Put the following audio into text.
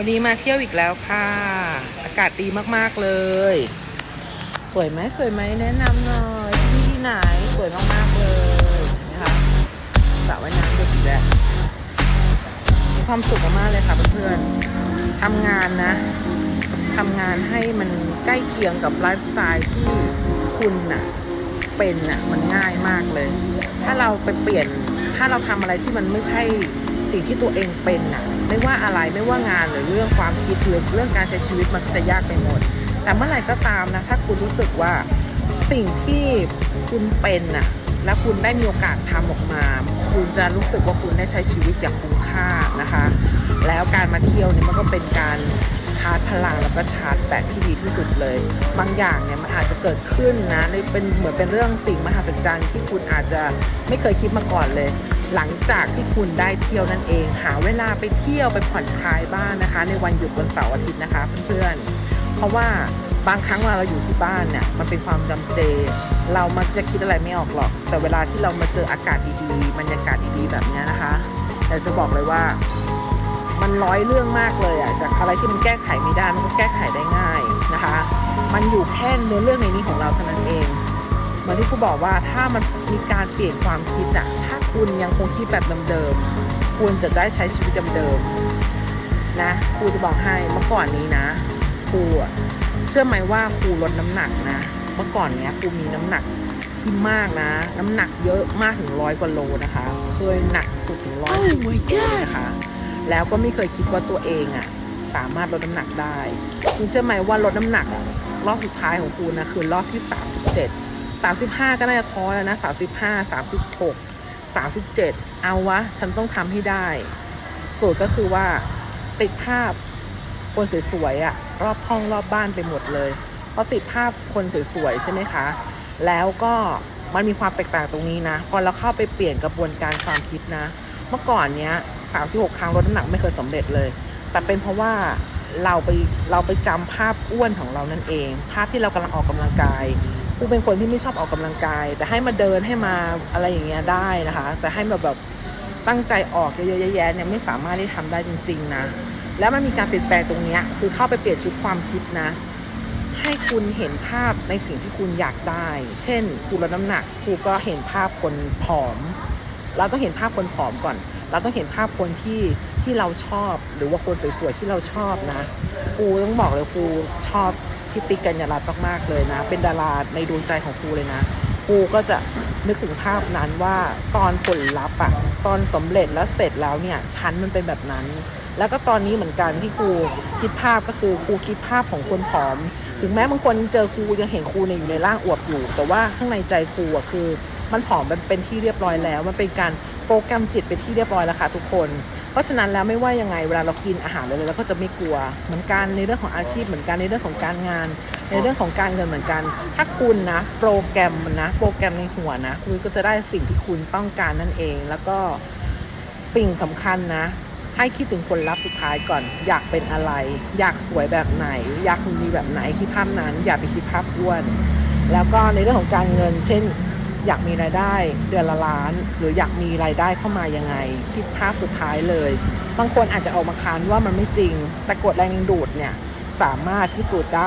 วันนี้มาเที่ยวอีกแล้วค่ะ อากาศดีมากๆเลย สวยไหมสวยไหมแนะนำหน่อยที่ที่ไหนสวยมากๆเลยนะคะสระว่ายน้ำด็กอีกแล้วมีความสุขมากเลยค่ะเพื่อนๆทำงานนะทำงานให้มันใกล้เคียงกับไลฟ์สไตล์ที่คุณน่ะเป็นน่ะมันง่ายมากเลย ถ้าเราไปเปลี่ยนถ้าเราทำอะไรที่มันไม่ใช่ สิ่งที่ตัวเองเป็นนะไม่ว่าอะไรไม่ว่างานหรือเรื่องความคิดหรือเรื่องการใช้ชีวิตมันก็จะยากไปหมด แต่เมื่อไหร่ก็ตามนะถ้าคุณรู้สึกว่าสิ่งที่คุณเป็นน่ะและคุณได้มีโอกาสทำออกมา คุณจะรู้สึกว่าคุณได้ใช้ชีวิตอย่างคุ้มค่านะคะ แล้วการมาเที่ยวเนี่ยมันก็เป็นการชาร์จพลังแล้วก็ชาร์จแบตที่ดีที่สุดเลย บางอย่างเนี่ยมันอาจจะเกิดขึ้นนะในเป็นเหมือนเป็นเรื่องสิ่งมหัศจรรย์ที่คุณอาจจะไม่เคยคิดมาก่อนเลย หลังจากที่คุณได้เที่ยวนั่นเอง หาเวลาไปเที่ยวไปผ่อนคลายบ้างนะคะ ในวันหยุดวันเสาร์อาทิตย์นะคะเพื่อนๆ เพราะว่าบางครั้งเวลาเราอยู่ที่บ้านเนี่ยมันเป็นความจำเจ เรามักจะคิดอะไรไม่ออกหรอก แต่เวลาที่เรามาเจออากาศดีๆบรรยากาศดีๆแบบนี้นะคะแต่จะบอกเลยว่ามันร้อยเรื่องมากเลยอะจากอะไรที่มันแก้ไขไม่ได้มันก็แก้ไขได้ง่ายนะคะ มันอยู่แค่เนื้อเรื่องในนี้ของเราเท่านั้นเอง มือนที่ครูบอกว่าถ้ามันมีการเปลี่ยนความคิดอะถ้าคุณยังคงคิดแบบเดิมๆคุณจะได้ใช้ชีวิตเดิมๆนะครูจะบอกให้เมื่อก่อนนี้นะครูอะเชื่อไหมว่าครูลดน้ำหนักนะ เมื่อก่อนเนี้ยครูมีน้ำหนักที่มากนะ น้ำหนักเยอะมากถึงร้อยกว่าโลนะคะ เคยหนักสุดถึงร้อย Oh my โล God นะคะแล้วก็ไม่เคยคิดว่าตัวเองอะสามารถลดน้ำหนักได้ คุณเชื่อไหมว่าลดน้ำหนักอะรอบสุดท้ายของคุณนะคือรอบที่ 37 35 ก็น่าจะท้อแล้วนะ 35 36 37 เอาวะ ฉันต้องทำให้ได้ สูตรก็คือว่าติดภาพคนสวยๆอะรอบห้องรอบบ้านไปหมดเลยเพราะติดภาพคนสวยๆใช่ไหมคะ แล้วก็มันมีความแตกต่างตรงนี้นะ พอเราเข้าไปเปลี่ยนกระบวนการความคิดนะ เมื่อก่อนเนี้ย36 ครั้งลดน้ำหนักไม่เคยสำเร็จเลย แต่เป็นเพราะว่าเราไปเราไปจำภาพอ้วนของเรานั่นเอง ภาพที่เรากำลังออกกำลังกาย กูเป็นคนที่ไม่ชอบออกกำลังกาย แต่ให้มาเดินให้มาอะไรอย่างเงี้ยได้นะคะ แต่ให้มาแบบตั้งใจออกเยอะๆแยะๆเนี่ยไม่สามารถที่ทำได้จริง ๆ นะ แล้วมันมีการเปลี่ยนแปลงตรงเนี้ยคือเข้าไปเปลี่ยนชุดความคิดนะ ให้คุณเห็นภาพในสิ่งที่คุณอยากได้ เช่นครูลดน้ำหนักครูก็เห็นภาพคนผอม เราต้องเห็นภาพคนผอมก่อน เราต้องเห็นภาพคนที่ที่เราชอบ หรือว่าคนสวยๆที่เราชอบนะครูต้องบอกเลยครูชอบ พี่ติ๊กกัญญารัตน์มากๆเลยนะ เป็นดาราในดวงใจของครูเลยนะครูก็จะนึกถึงภาพนั้นว่าตอนผลลัพธ์อะตอนสำเร็จแล้วเสร็จแล้วเนี่ยชั้นมันเป็นแบบนั้น แล้วก็ตอนนี้เหมือนกันที่ครูคิดภาพก็คือครูคิดภาพของคนผอม ถึงแม้บางคนเจอครูยังเห็นครูเนี่ยอยู่ในร่างอวบอยู่ แต่ว่าข้างในใจครูอะคือ มันผอมมันเป็นที่เรียบร้อยแล้ว มันเป็นการโปรแกรมจิตเป็นที่เรียบร้อยแล้วค่ะทุกคน เพราะฉะนั้นแล้วไม่ว่ายังไงเวลาเรากินอาหารเลยเราก็จะไม่กลัว เหมือนกันในเรื่องของอาชีพเหมือนกันในเรื่องของการงาน ในเรื่องของการเงินเหมือนกัน ถ้าคุณนะโปรแกรมนะโปรแกรมในหัวนะคุณก็จะได้สิ่งที่คุณต้องการนั่นเอง แล้วก็สิ่งสำคัญนะ ให้คิดถึงผลลัพธ์สุดท้ายก่อน อยากเป็นอะไร อยากสวยแบบไหน อยากหุ่นดีแบบไหนคิดภาพนั้น อย่าไปคิดภาพอ้วน แล้วก็ในเรื่องของการเงิน เช่น อยากมีรายได้เดือนละล้าน หรืออยากมีรายได้เข้ามายังไง คิดภาพสุดท้ายเลย บางคนอาจจะออกมาค้านว่ามันไม่จริง แต่กฎแรงดึงดูดเนี่ยสามารถพิสูจน์ได้